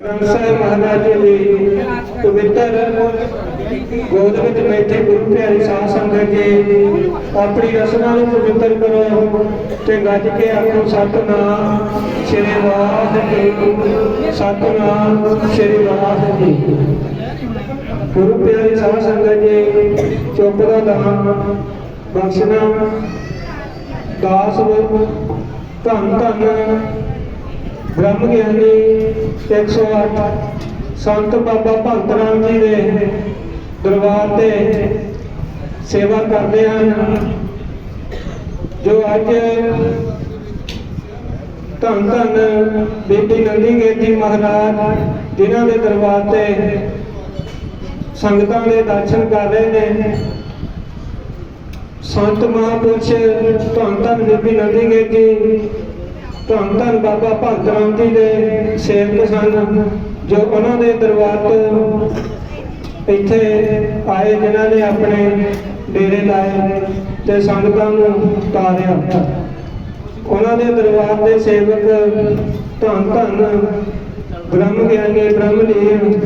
ਸਾਹਿਬ ਮਹਾਰਾਜ ਜੀ ਪਵਿੱਤਰ ਗੋਦ ਵਿੱਚ ਬੈਠੇ ਗੁਰੂ ਪਿਆਰੇ ਸਾਧ ਸੰਗਤ ਜੀ, ਆਪਣੀ ਰਸਨਾ ਨੂੰ ਪਵਿੱਤਰ ਕਰੋ ਤੇ ਗੱਜ ਕੇ ਆਖੋ, ਸਤਨਾਮ ਸ੍ਰੀ ਵਾਹਿਗੁਰੂ ਸਤਨਾਮ ਸ੍ਰੀ ਵਾਹਿਗੁਰੂ ਗੁਰੂ ਪਿਆਰੇ ਸਾਧ ਸੰਗਤ ਜੀ, ਚੁੱਪ ਦਾ ਦਾਨ ਬਖਸ਼ਣਾ, ਦਾਸ ਧੰਨ ਧੰਨ ਬ੍ਰਹਮ ਗਿਆਨੀ 108 ਸੰਤ ਬਾਬਾ ਭਗਤ ਰਾਮ ਜੀ ਦੇ ਦਰਬਾਰ ਤੇ ਸੇਵਾ ਕਰਦੇ ਹਨ, ਜੋ ਅੱਜ ਧੰਨ ਧੰਨ ਬੀਬੀ ਨੰਦੀ ਗੇਤੀ ਮਹਾਰਾਜ ਜਿਨ੍ਹਾਂ ਦੇ ਦਰਬਾਰ ਤੇ ਸੰਗਤਾਂ ਦੇ ਦਰਸ਼ਨ ਕਰ ਰਹੇ ਨੇ। ਸੰਤ ਮਹਾਪੁਰਸ਼ ਧੰਨ ਧੰਨ ਬੀਬੀ ਨੰਦੀ ਗੇਤੀ ਧੰਨ ਧੰਨ ਬਾਬਾ ਭਗਤ ਰਾਮ ਜੀ ਦੇ ਸੇਵਕ ਸਨ ਜੋ ਉਹਨਾਂ ਦੇ ਦਰਬਾਰ ਤੋਂ ਇੱਥੇ ਆਏ, ਜਿਨ੍ਹਾਂ ਨੇ ਆਪਣੇ ਡੇਰੇ ਲਾਏ ਤੇ ਸੰਗਤਾਂ ਨੂੰ ਤਾਰਿਆ ਉਹਨਾਂ ਦੇ ਦਰਬਾਰ ਦੇ ਸੇਵਕ ਧੰਨ ਧੰਨ ਬ੍ਰਹਮ ਗਿਆਨੀ ਬ੍ਰਹਮ ਲੀਨ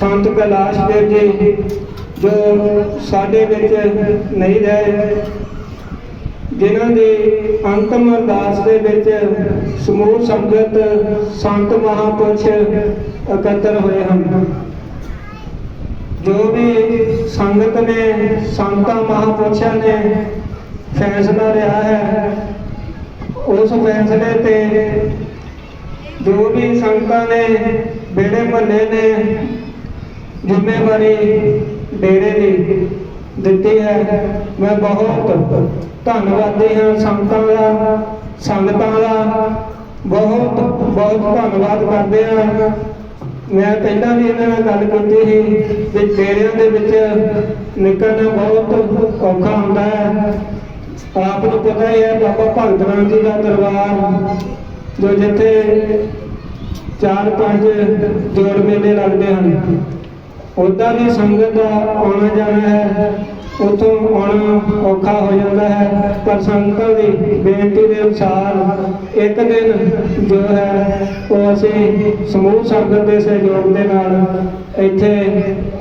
ਸੰਤ ਕੈਲਾਸ਼ ਦੇਵ ਜੀ, ਜੋ ਸਾਡੇ ਵਿੱਚ ਨਹੀਂ ਰਹੇ ਜਿਨ੍ਹਾਂ ਦੀ ਅੰਤਮ ਅਰਦਾਸ ਦੇ ਵਿੱਚ ਸਮੂਹ ਸੰਗਤ, ਸੰਤ ਮਹਾਪੁਰਸ਼ ਇਕੱਤਰ ਹੋਏ ਹਨ। ਜੋ ਵੀ ਸੰਗਤ ਨੇ, ਸੰਤਾਂ ਮਹਾਪੁਰਸ਼ਾਂ ਨੇ ਫੈਸਲਾ ਲਿਆ ਹੈ, ਉਸ ਫੈਸਲੇ ਤੇ ਜੋ ਵੀ ਸੰਗਤਾਂ ਨੇ ਬੇੜੇ ਮਹੱਲੇ ਨੇ, ਜ਼ਿੰਮੇਵਾਰੀ ਡੇਰੇ ਦੀ ਦਿੱਤੀ ਹੈ। ਮੈਂ ਬਹੁਤ ਧੰਨਵਾਦੀ ਹਾਂ ਸੰਗਤਾਂ ਦਾ ਸੰਗਤਾਂ ਦਾ। ਬਹੁਤ ਬਹੁਤ ਧੰਨਵਾਦ ਕਰਦੇ ਹਾਂ। ਮੈਂ ਪਹਿਲਾਂ ਵੀ ਇਹਨਾਂ ਨਾਲ ਗੱਲ ਕੀਤੀ ਸੀ ਕਿ ਡੇਰਿਆਂ ਦੇ ਵਿੱਚ ਨਿਕਲਣਾ ਬਹੁਤ ਔਖਾ ਹੁੰਦਾ ਹੈ। ਆਪ ਨੂੰ ਪਤਾ ਹੀ ਹੈ ਬਾਬਾ ਭਗਤ ਰਾਮ ਜੀ ਦਾ ਦਰਬਾਰ, ਜੋ ਜਿੱਥੇ ਚਾਰ ਪੰਜ ਜੋੜ ਮੇਲੇ ਲੱਗਦੇ ਹਨ। ਉਦਾਂ ਦੀ ਸੰਗਤ ਦਾ ਆਉਣਾ ਜਾਣਾ ਹੈ, ਉਥੋਂ ਆਉਣਾ ਔਖਾ ਹੋ ਜਾਂਦਾ ਹੈ, ਪਰ ਸੰਗਤਾਂ ਦੀ ਬੇਨਤੀ ਦੇ ਅਨੁਸਾਰ ਇੱਕ ਦਿਨ ਜੋ ਹੈ, ਉਹ ਅਸੀਂ ਸਮੂਹ ਸੰਗਤ ਦੇ ਸਹਿਯੋਗ ਦੇ ਨਾਲ ਇੱਥੇ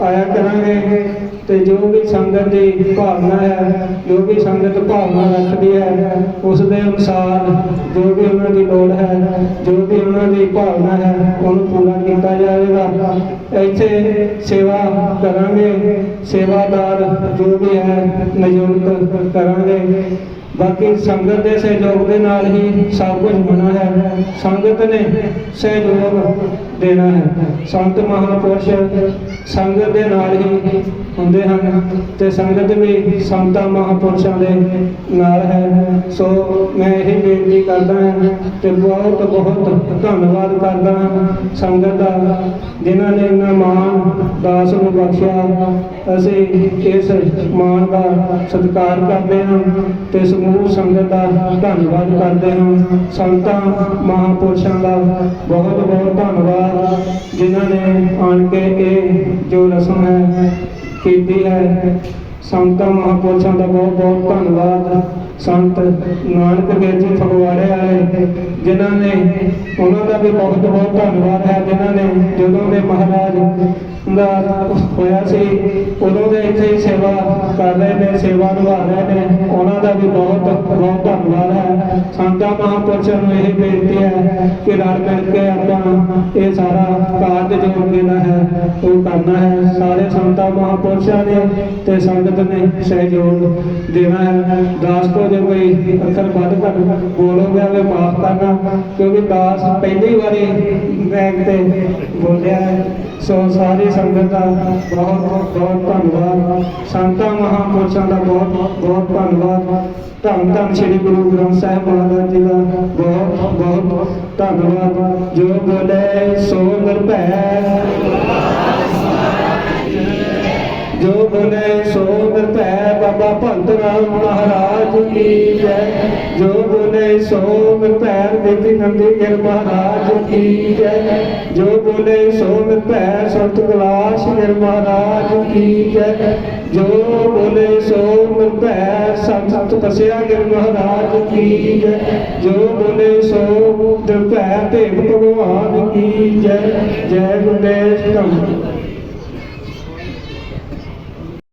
ਆਇਆ ਕਰਾਂਗੇ। ਤੇ ਜੋ ਵੀ ਸੰਗਤ ਦੀ ਭਾਵਨਾ ਹੈ, ਜੋ ਵੀ ਸੰਗਤ ਭਾਵਨਾ ਰੱਖਦੀ ਹੈ, ਉਸ ਦੇ ਅਨੁਸਾਰ ਜੋ ਵੀ ਉਹਨਾਂ ਦੀ ਲੋੜ ਹੈ, ਜੋ ਵੀ ਉਹਨਾਂ ਦੀ ਭਾਵਨਾ ਹੈ, ਉਹਨੂੰ ਪੂਰਾ ਕੀਤਾ ਜਾਵੇਗਾ। ਇੱਥੇ ਸੇਵਾ ਕਰਾਂਗੇ, ਸੇਵਾਦਾਰ ਜੋ ਵੀ ਹੈ, ਨਿਯੁਕਤ ਕਰਾਂਗੇ। ਬਾਕੀ ਸੰਗਤ ਦੇ ਸਹਿਯੋਗ ਦੇ ਨਾਲ ਹੀ ਸਭ ਕੁਝ ਹੋਣਾ ਹੈ। ਸੰਗਤ ਨੇ ਸਹਿਯੋਗ ਦੇਣਾ ਹੈ। ਸੰਤ ਮਹਾਪੁਰਸ਼ ਸੰਗਤ ਦੇ ਨਾਲ ਹੀ ਹੁੰਦੇ ਹਨ ਤੇ ਸੰਗਤ ਵੀ ਸੰਤਾਂ ਮਹਾਪੁਰਸ਼ਾਂ ਦੇ ਨਾਲ ਹੈ। ਸੋ ਮੈਂ ਇਹ ਬੇਨਤੀ ਕਰਦਾ ਹਾਂ ਤੇ ਬਹੁਤ ਬਹੁਤ ਧੰਨਵਾਦ ਕਰਦਾ ਹਾਂ ਸੰਗਤ ਦਾ, ਜਿਨ੍ਹਾਂ ਨੇ ਇਹਨਾਂ ਮਾਣ, ਦਾਸ ਨੂੰ ਬਖਸ਼ਿਆ। ਅਸੀਂ ਇਸ ਮਾਣ ਦਾ ਸਤਿਕਾਰ ਕਰਦੇ ਹਾਂ ਤੇ ਸਮੂਹ ਸੰਗਤ ਦਾ ਧੰਨਵਾਦ ਕਰਦੇ ਹਾਂ। ਸੰਤਾਂ, ਮਹਾਪੁਰਸ਼ਾਂ ਦਾ ਬਹੁਤ ਬਹੁਤ ਧੰਨਵਾਦ, ਜਿਨ੍ਹਾਂ ਨੇ ਆਣ ਕੇ ਇਹ ਜੋ ਰਸਮ ਹੈ ਕੀਤੀ ਹੈ। ਸੰਤਾਂ, ਮਹਾਪੁਰਸ਼ਾਂ ਦਾ ਬਹੁਤ ਬਹੁਤ ਧੰਨਵਾਦ। ਸੰਤ ਨਾਨਕ ਦੇਵ ਜੀ ਫਗਵਾੜੇ ਵਾਲੇ ਜਿਨ੍ਹਾਂ ਨੇ ਉਹਨਾਂ ਦਾ ਵੀ ਬਹੁਤ ਬਹੁਤ ਧੰਨਵਾਦ ਹੈ। ਜਿਨ੍ਹਾਂ ਨੇ ਜਦੋਂ ਦੇ ਮਹਾਰਾਜ ਦਾ ਹੋਇਆ ਸੀ, ਉਦੋਂ ਦੇ ਇੱਥੇ ਕਰ ਰਹੇ ਨੇ, ਸੇਵਾ ਨਿਭਾ ਰਹੇ ਨੇ। ਉਹਨਾਂ ਦਾ ਵੀ ਬਹੁਤ ਬਹੁਤ ਧੰਨਵਾਦ ਹੈ। ਸੰਤਾਂ ਮਹਾਂਪੁਰਸ਼ਾਂ ਨੂੰ ਇਹ ਬੇਨਤੀ ਹੈ ਕਿ ਰਲ ਮਿਲ ਕੇ ਆਪਾਂ ਇਹ ਸਾਰਾ ਕਾਰਜ ਜੋ ਦੇਣਾ ਹੈ, ਉਹ ਕਰਨਾ ਹੈ। ਸਾਰੇ ਸੰਤਾਂ, ਮਹਾਪੁਰਸ਼ਾਂ ਨੇ ਤੇ ਸੰਗਤ ਨੇ ਸਹਿਯੋਗ ਦੇਣਾ ਹੈ। ਦਾਸ ਕੋ ਜੇ ਕੋਈ ਅੱਖਰ ਵੱਧ ਘੱਟ ਬੋਲੋਗੇ ਵੇ ਮਾਫ ਕਰਨਾ, ਕਿਉਂਕਿ ਦਾਸ ਪਹਿਲੀ ਵਾਰੀ ਬੈਂਕ ਤੇ ਬੋਲਿਆ ਹੈ। ਸੋ ਸਾਰੀ ਸੰਗਤ ਦਾ ਬਹੁਤ ਬਹੁਤ ਧੰਨਵਾਦ। ਸੰਤਾਂ, ਮਹਾਪੁਰਸ਼ਾਂ ਦਾ ਬਹੁਤ ਬਹੁਤ ਧੰਨਵਾਦ। ਧੰਨ ਧੰਨ ਸ੍ਰੀ ਗੁਰੂ ਗ੍ਰੰਥ ਸਾਹਿਬ ਮਹਾਰਾਜ ਜੀ ਦਾ ਬਹੁਤ ਬਹੁਤ ਧੰਨਵਾਦ। ਜੋ ਬੋਲੇ, ਸੋ ਨਿਰਭੈ। ਜੋ ਬੋਲੇ, ਸੋ ਨਿਰਭੈ। ਬਾਬਾ ਭੰਤ ਰਾਮ ਮਹਾਰਾਜ ਕੀ ਜੈ। ਜੋ ਬੋਲੇ, ਸੋ ਮਿਰਪੈਰ ਦੇਵੀ ਨੰਦੀ ਗਿਰ ਮਹਾਰਾਜ ਕੀ ਜੈ। ਜੋ ਬੋਲੇ, ਸੋ ਮਿਰਪੈਰ ਸੰਤ ਗਲਾਸ ਗਿਰ ਮਹਾਰਾਜ ਕੀ ਜੈ। ਜੋ ਬੋਲੇ, ਸੋ ਮਿਰਪੈਰ ਸਤ ਤਪਸਿਆ ਗਿਰ ਮਹਾਰਾਜ ਕੀ ਜੈ, ਜੋ ਬੋਲੇ ਸੋ ਦਿਲਪੈ ਭੇਖ ਭਗਵਾਨ ਕੀ ਜੈ ਜੈ ਗੁਰਦੇਵ ਧੰਨ।